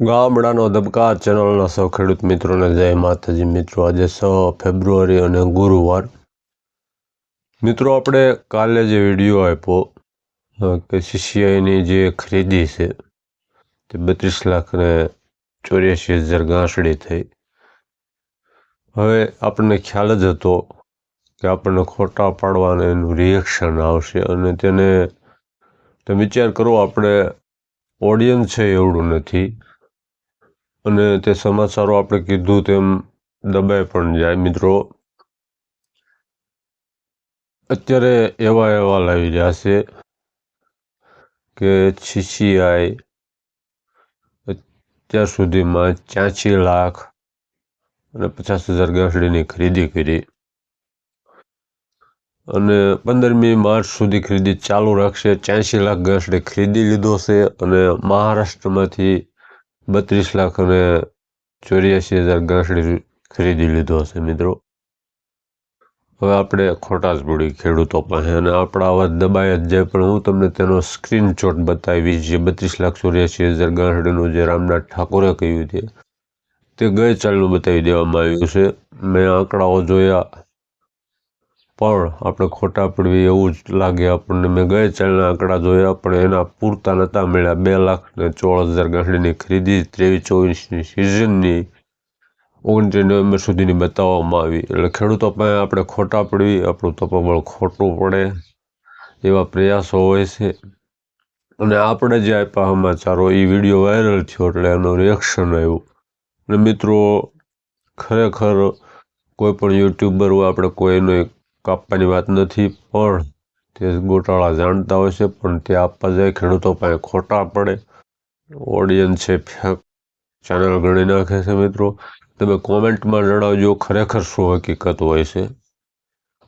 ગામડાનો ધબકાર ચેનલના સૌ ખેડૂત મિત્રોને જય માતાજી. મિત્રો, આજે છ ફેબ્રુઆરી અને ગુરુવાર. મિત્રો, આપણે કાલે જે વીડિયો આપ્યો કે સીસીઆઈની જે ખરીદી છે, તે બત્રીસ લાખ ને ચોર્યાસી હજાર ગાંસડી થઈ. હવે આપણને ખ્યાલ જ હતો કે આપણને ખોટા પાડવાને એનું રિએક્શન આવશે અને તેને તમે વિચાર કરો, આપણે ઓડિયન્સ છે એવડું નથી. અને તે સમાચારો આપણે કીધું તેમ દબાઈ પણ જાય મિત્રો. અત્યારે એવા અહેવાલ આવી રહ્યા છે કે સીસીઆઈ અત્યાર સુધીમાં ત્યાંસી લાખ અને પચાસ હજાર ગાંસડીની ખરીદી કરી. અને પંદરમી માર્ચ સુધી ખરીદી ચાલુ રાખશે. ત્યાંસી લાખ ગાંસડી ખરીદી લીધો છે અને મહારાષ્ટ્રમાંથી બત્રીસ લાખ અને ચોર્યાસી હજાર ગાંસડી ખરીદી લીધો હશે મિત્રો. હવે આપણે ખોટા જ પડી ખેડૂતો પાસે અને આપણા અવાજ દબાઈ જ જાય, પણ હું તમને તેનો સ્ક્રીનશોટ બતાવીશ જે બત્રીસ લાખ ચોર્યાસી હજાર ગાંસડીનું જે રામનાથ ઠાકોરે કહ્યું છે. તે ગઈ ચાલનું બતાવી દેવામાં આવ્યું છે. મેં આંકડાઓ જોયા. પણ આપણે ખોટા પડવી એવું જ લાગે આપણને. મેં ગઈ ચાલના આંકડા જોયા, પણ એના પૂરતા નહોતા મળ્યા. બે લાખ ને ચોળ હજાર ગાંસડીની ખરીદી ત્રેવીસ ચોવીસની સિઝનની ઓગણત્રીસ નવેમ્બર સુધીની બતાવવામાં આવી. એટલે ખેડૂતો પાસે આપણે ખોટા પડવી, આપણું તપોબળ ખોટું પડે એવા પ્રયાસો હોય છે. અને આપણે જે આપ્યા સમાચારો એ વીડિયો વાયરલ થયો એટલે એનું રિએક્શન આવ્યું. અને મિત્રો, ખરેખર કોઈ પણ યુટ્યુબર આપણે કોઈને કાપવાની વાત નથી, પણ તે ગોટાળા જાણતા હોય છે, પણ તે આપવા જાય ખેડૂતો પાસે ખોટા પડે. ઓડિયન્સ છે ચેનલ ગણી નાખે છે, મિત્રો. તમે કોમેન્ટમાં જણાવજો, ખરેખર શું હકીકત હોય છે.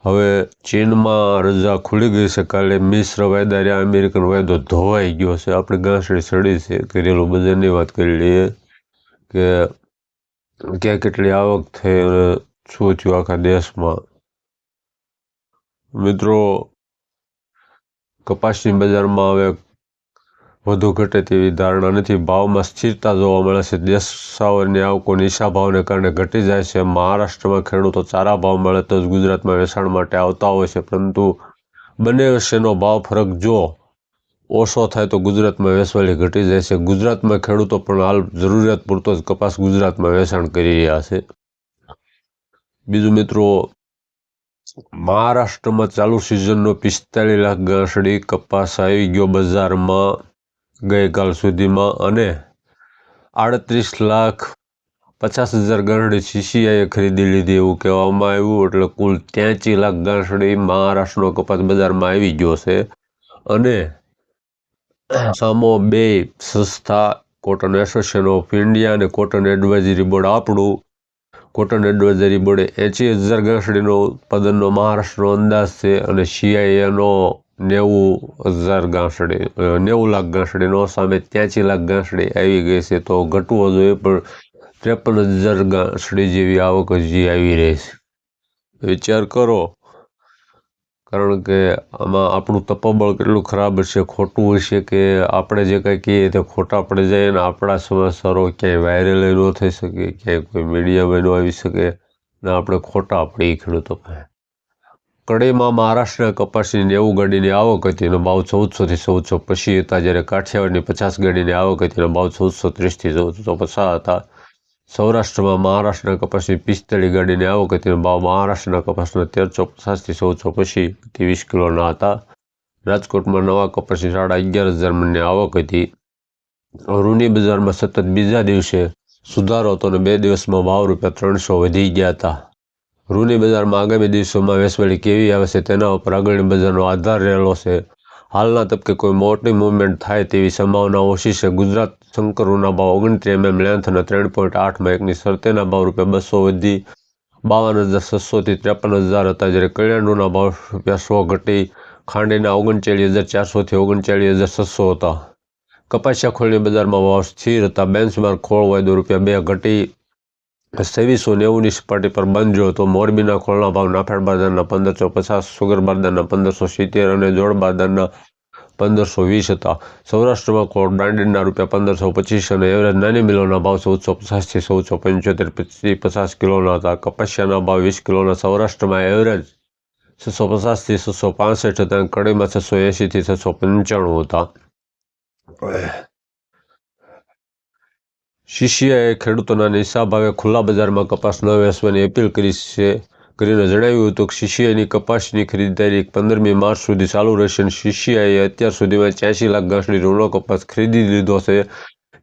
હવે ચીનમાં રજા ખુલી ગઈ છે. કાલે મિશ્ર વાયદા અમેરિકન વાયદો ધોવાઈ ગયો છે. આપણે ગાંસડી સડી છે, ઘરેલું બજારની વાત કરી લઈએ કે ક્યાં કેટલી આવક થઈ અને શું થયું આખા દેશમાં. મિત્રો કપાસની બજારમાં હવે વધુ ઘટે તેવી ધારણા નથી. ભાવમાં સ્થિરતા જોવા મળે છે. દેશાવરની આવકો નીચા ભાવને કારણે ઘટી જાય છે. મહારાષ્ટ્રમાં ખેડૂતો ચારા ભાવ મળે તો જ ગુજરાતમાં વેચાણ માટે આવતા હોય છે. પરંતુ બંને વચ્ચેનો ભાવ ફરક જો ઓછો થાય તો ગુજરાતમાં વેચવાલી ઘટી જાય છે. ગુજરાતમાં ખેડૂતો પણ હાલ જરૂરિયાત પૂરતો જ કપાસ ગુજરાતમાં વેચાણ કરી રહ્યા છે. બીજું મિત્રો મહારાષ્ટ્રમાં ચાલુ સિઝનનો પિસ્તાલીસ લાખ ગાંસડી કપાસ આવી ગયો બજારમાં ગઈકાલ સુધીમાં અને આડત્રીસ લાખ પચાસ હજાર ગાંસડી સીસીઆઈએ ખરીદી લીધી એવું કહેવામાં આવ્યું. એટલે કુલ ત્યાંસી લાખ ગાંસડી મહારાષ્ટ્રનો કપાસ બજારમાં આવી ગયો છે. અને સામો બે સંસ્થા કોટન એસોસિએશન ઓફ ઇન્ડિયા અને કોટન એડવાઇઝરી બોર્ડ આપણું કોટન એડવાઇઝરી બોર્ડે એચી હજાર ગાંસડીનો ઉત્પાદનનો મહારાષ્ટ્રનો અંદાજ છે અને સીઆઈએનો નેવું હજાર ગાંસડી નેવું લાખ ગાંસડીનો સામે ત્યાંસી લાખ ગાંસડી આવી ગઈ છે. તો ઘટવો જોઈએ પણ ત્રેપન હજાર ગાંસડી જેવી આવક હજી આવી રહી છે. વિચાર કરો કારણ કે આમાં આપણું તપોબળ કેટલું ખરાબ હશે ખોટું હશે કે આપણે જે કંઈ કહીએ તે ખોટા પડી જાય અને આપણા સમાચારો ક્યાંય વાયરલ ન થઈ શકે, ક્યાંય કોઈ મીડિયામાં ન આવી શકે, ને આપણે ખોટા પડીએ ખેડૂતો પાસે કડીમાં મહારાષ્ટ્રના કપાસની નેવું ગાડીની આવક હતી અને ભાવ ચૌદસોથી ચૌદસો પછી હતા, જ્યારે કાઠિયાવાડની પચાસ ગાડીની આવક હતી અને ભાવ ચૌદસો ત્રીસથી ચૌદસો પચાસ હતા. સૌરાષ્ટ્રમાં મહારાષ્ટ્રના કપાસની પિસ્તાળીસ ગાડીની આવક હતી અને ભાવ મહારાષ્ટ્રના કપાસના તેરસો પચાસથી ચૌદસો ચોપસી ત્રીસ કિલોના હતા. રાજકોટમાં નવા કપાસની સાડા અગિયાર હજાર મણની આવક હતી. રૂની બજારમાં સતત બીજા દિવસે સુધારો હતો અને બે દિવસમાં ભાવ રૂપિયા ત્રણસો વધી ગયા હતા. રૂની બજારમાં આગામી દિવસોમાં વેસવાળી કેવી આવે છે તેના ઉપર આગળની બજારનો આધાર રહેલો છે. હાલના તબકે કોઈ મોટી મૂવમેન્ટ થાય તેવી સંભાવના ઓછી છે. ગુજરાત શંકરુના ભાવ ઓગણત્રીસ એમએમ લેન્થ અને ત્રણ પોઈન્ટ આઠમાં એકની શરતેના ભાવ રૂપિયા બસો વધી બાવન હજાર છસોથી ત્રેપન હજાર હતા જ્યારે કલ્યાણુના ભાવ રૂપિયા સો ઘટી ખાંડીના ઓગણચાળીસ હજાર ચારસોથી ઓગણચાળીસ હજાર છસો હતા. કપાસિયા ખોળની બજારમાં ભાવ સ્થિર હતા. બેન્ચમાર્ક ખોળ વાયદો રૂપિયા બે ઘટી છવ્વીસો નેવુંની સપાટી પર બંધ હતો મોરબીના ખોળના ભાવ નાફેડ બારદારના પંદરસો પચાસ સુગર બારદારના પંદરસો સિત્તેર અને જોડ બારદારના પંદરસો વીસ હતા. સૌરાષ્ટ્રમાં કોટ બ્રાન્ડેડના રૂપિયા પંદરસો પચીસ અને એવરેજ નાની મિલોના ભાવ ચૌદસો પચાસથી ચૌદસો પંચોતેર પચીસ પચાસ કિલોના હતા. કપાસિયાના ભાવ વીસ કિલોના સૌરાષ્ટ્રમાં એવરેજ છસો પચાસથી છસો પાસઠ હતા કડીમાં છસો એંશીથી છસો પંચાણું હતા. શિષ્યાએ ખેડૂતોના નિશા ભાવે ખુલ્લા બજારમાં કપાસ ન વેચવાની અપીલ કરી છે. કરીને જણાવ્યું હતું કે શિષ્યાની કપાસની ખરીદદારી પંદરમી માર્ચ સુધી ચાલુ રહેશે અને શિષ્યાએ અત્યાર સુધીમાં ત્યાસી લાખ ગાંસડી રૂનો કપાસ ખરીદી લીધો છે.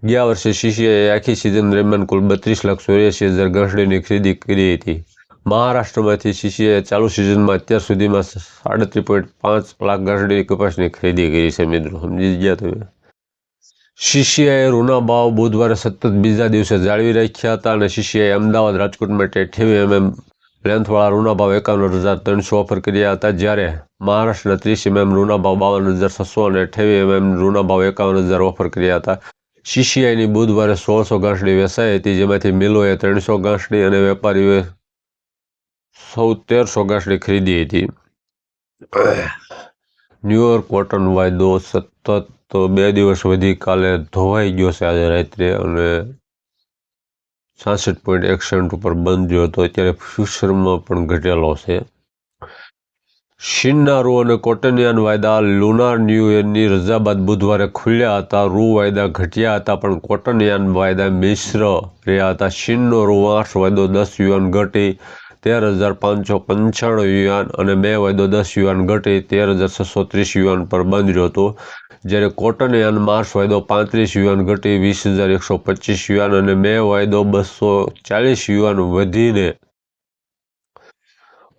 ગયા વર્ષે શિષ્યાએ આખી સિઝન દરમિયાન કુલ બત્રીસ લાખ ચોર્યાસી હજાર ગાંસડીની ખરીદી કરી હતી. મહારાષ્ટ્રમાંથી શિષ્યાએ ચાલુ સિઝનમાં અત્યાર સુધીમાં સાડત્રીસ પોઈન્ટ પાંચ લાખ ગાંસડીની કપાસની ખરીદી કરી છે. મિત્રો, સમજી ગયા તમે? શિષ્યાએ રૂના બુધવારે સતત બીજા દિવસે જાળવી રાખ્યા હતા અને શિષ્યાએ અમદાવાદ રાજકોટ માટે અઠ્યાવી એમએમ લેન્થવાળા રૂના ભાવ એકાવન હજાર ત્રણસો ઓફર કર્યા હતા જ્યારે મહારાષ્ટ્રના ત્રીસ એમએમ રૂના ભાવ બાવન હજાર છસો અને અઠ્યાવી એમએમ રૂના ભાવ એકાવન હજાર ઓફર કર્યા હતા. શિષ્યાની બુધવારે સોળસો ગાંસડી વેચાઈ હતી, જેમાંથી મિલોએ ત્રણસો ગાંસડી અને વેપારીઓએ સૌ તેરસો ગાંસડી ખરીદી હતી. ન્યુયોર્ક કોટન વાયદો સતત બે દિવસ વધી કાલે ધોવાઈ ગયો છે આજે રાત્રે અને છાસઠ પોઈન્ટ એક ઉપર બંધ થયો હતો. અત્યારે ફ્યુચરમાં પણ ઘટેલો છે. શીનના રૂ અને કોટનિયાન વાયદા લુનાર ન્યૂ યરની રજા બાદ બુધવારે ખુલ્યા હતા. રૂ વાયદા ઘટ્યા હતા, પણ કોટનિયાન વાયદા મિશ્ર રહ્યા હતા. શીનનો રૂ આઠ વાયદો દસ યુવાન ઘટી તેર હજાર પાંચસો પંચાણું યુવાન અને બે વાયદો દસ યુવાન ઘટી તેર હજાર છસો ત્રીસ યુવાન પર બંધ રહ્યો હતો. જ્યારે કોટન યાન માર્ચ વાયદો પાંત્રીસ યુવાન ઘટી વીસ હજાર એકસો પચીસ યુવાન અને બે વાયદો બસો ચાલીસ યુવાન વધીને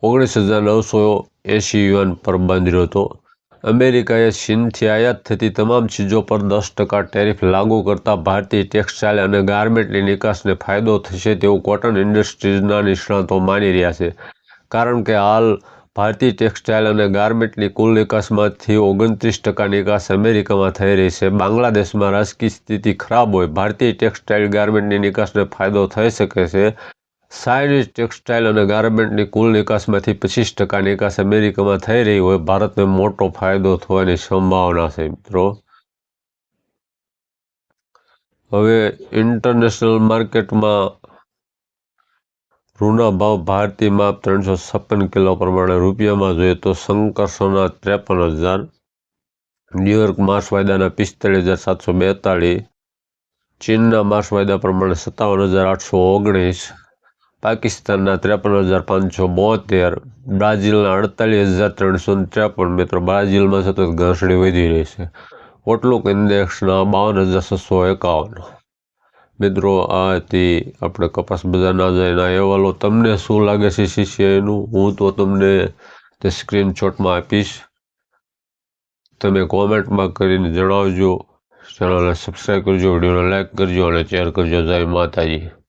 ઓગણીસ હજાર નવસો એંશી યુવાન પર બંધ રહ્યો હતો. અમેરિકાએ ચીનથી આયાત થતી તમામ ચીજો પર દસ ટકા ટેરિફ લાગુ કરતા ભારતીય ટેક્સટાઇલ અને ગાર્મેન્ટની નિકાસને ફાયદો થશે તેવું કોટન ઇન્ડસ્ટ્રીઝના નિષ્ણાતો માની રહ્યા છે. કારણ કે હાલ ભારતીય ટેક્સટાઇલ અને ગાર્મેન્ટની કુલ નિકાસમાંથી ઓગણત્રીસ ટકા નિકાસ અમેરિકામાં થઈ રહી છે. બાંગ્લાદેશમાં રાજકીય સ્થિતિ ખરાબ હોય, ભારતીય ટેક્સટાઇલ ગાર્મેન્ટની નિકાસને ફાયદો થઈ શકે છે. ચાઇનીઝ ટેક્સટાઇલ અને ગાર્મેન્ટની કુલ નિકાસમાંથી પચીસ ટકા નિકાસ અમેરિકામાં થઈ રહી હોય, ભારતને મોટો ફાયદો થવાની સંભાવના છે, મિત્રો. હવે ઇન્ટરનેશનલ માર્કેટમાં રૂના ભાવ ભારતીય માપ ત્રણસો છપ્પન કિલો પ્રમાણે રૂપિયામાં જોઈએ તો શંકરસોના ત્રેપન હજાર ન્યુયોર્ક માર્સ વાયદાના પિસ્તાળીસ હજાર સાતસો બેતાળીસ, ચીનના માર્સ વાયદા પ્રમાણે સત્તાવન હજાર આઠસો ઓગણીસ પાકિસ્તાનના ત્રેપન હજાર પાંચસો બોતેર, બ્રાઝિલના અડતાલીસ હજાર ત્રણસો ત્રેપન મિત્રો બ્રાઝિલમાં સતત ઘાસડી વધી રહી છે. ઓટલુક ઇન્ડેક્સના બાવન હજાર છસો એકાવન. મિત્રો આ હતી આપણે કપાસ બજારના જઈના અહેવાલો તમને શું લાગે છે એનું હું તો તમને તે સ્ક્રીનશોટમાં આપીશ. તમે કોમેન્ટમાં કરીને જણાવજો. ચેનલને સબસ્ક્રાઈબ કરજો, વિડીયોને લાઇક કરજો અને શેર કરજો. જય માતાજી.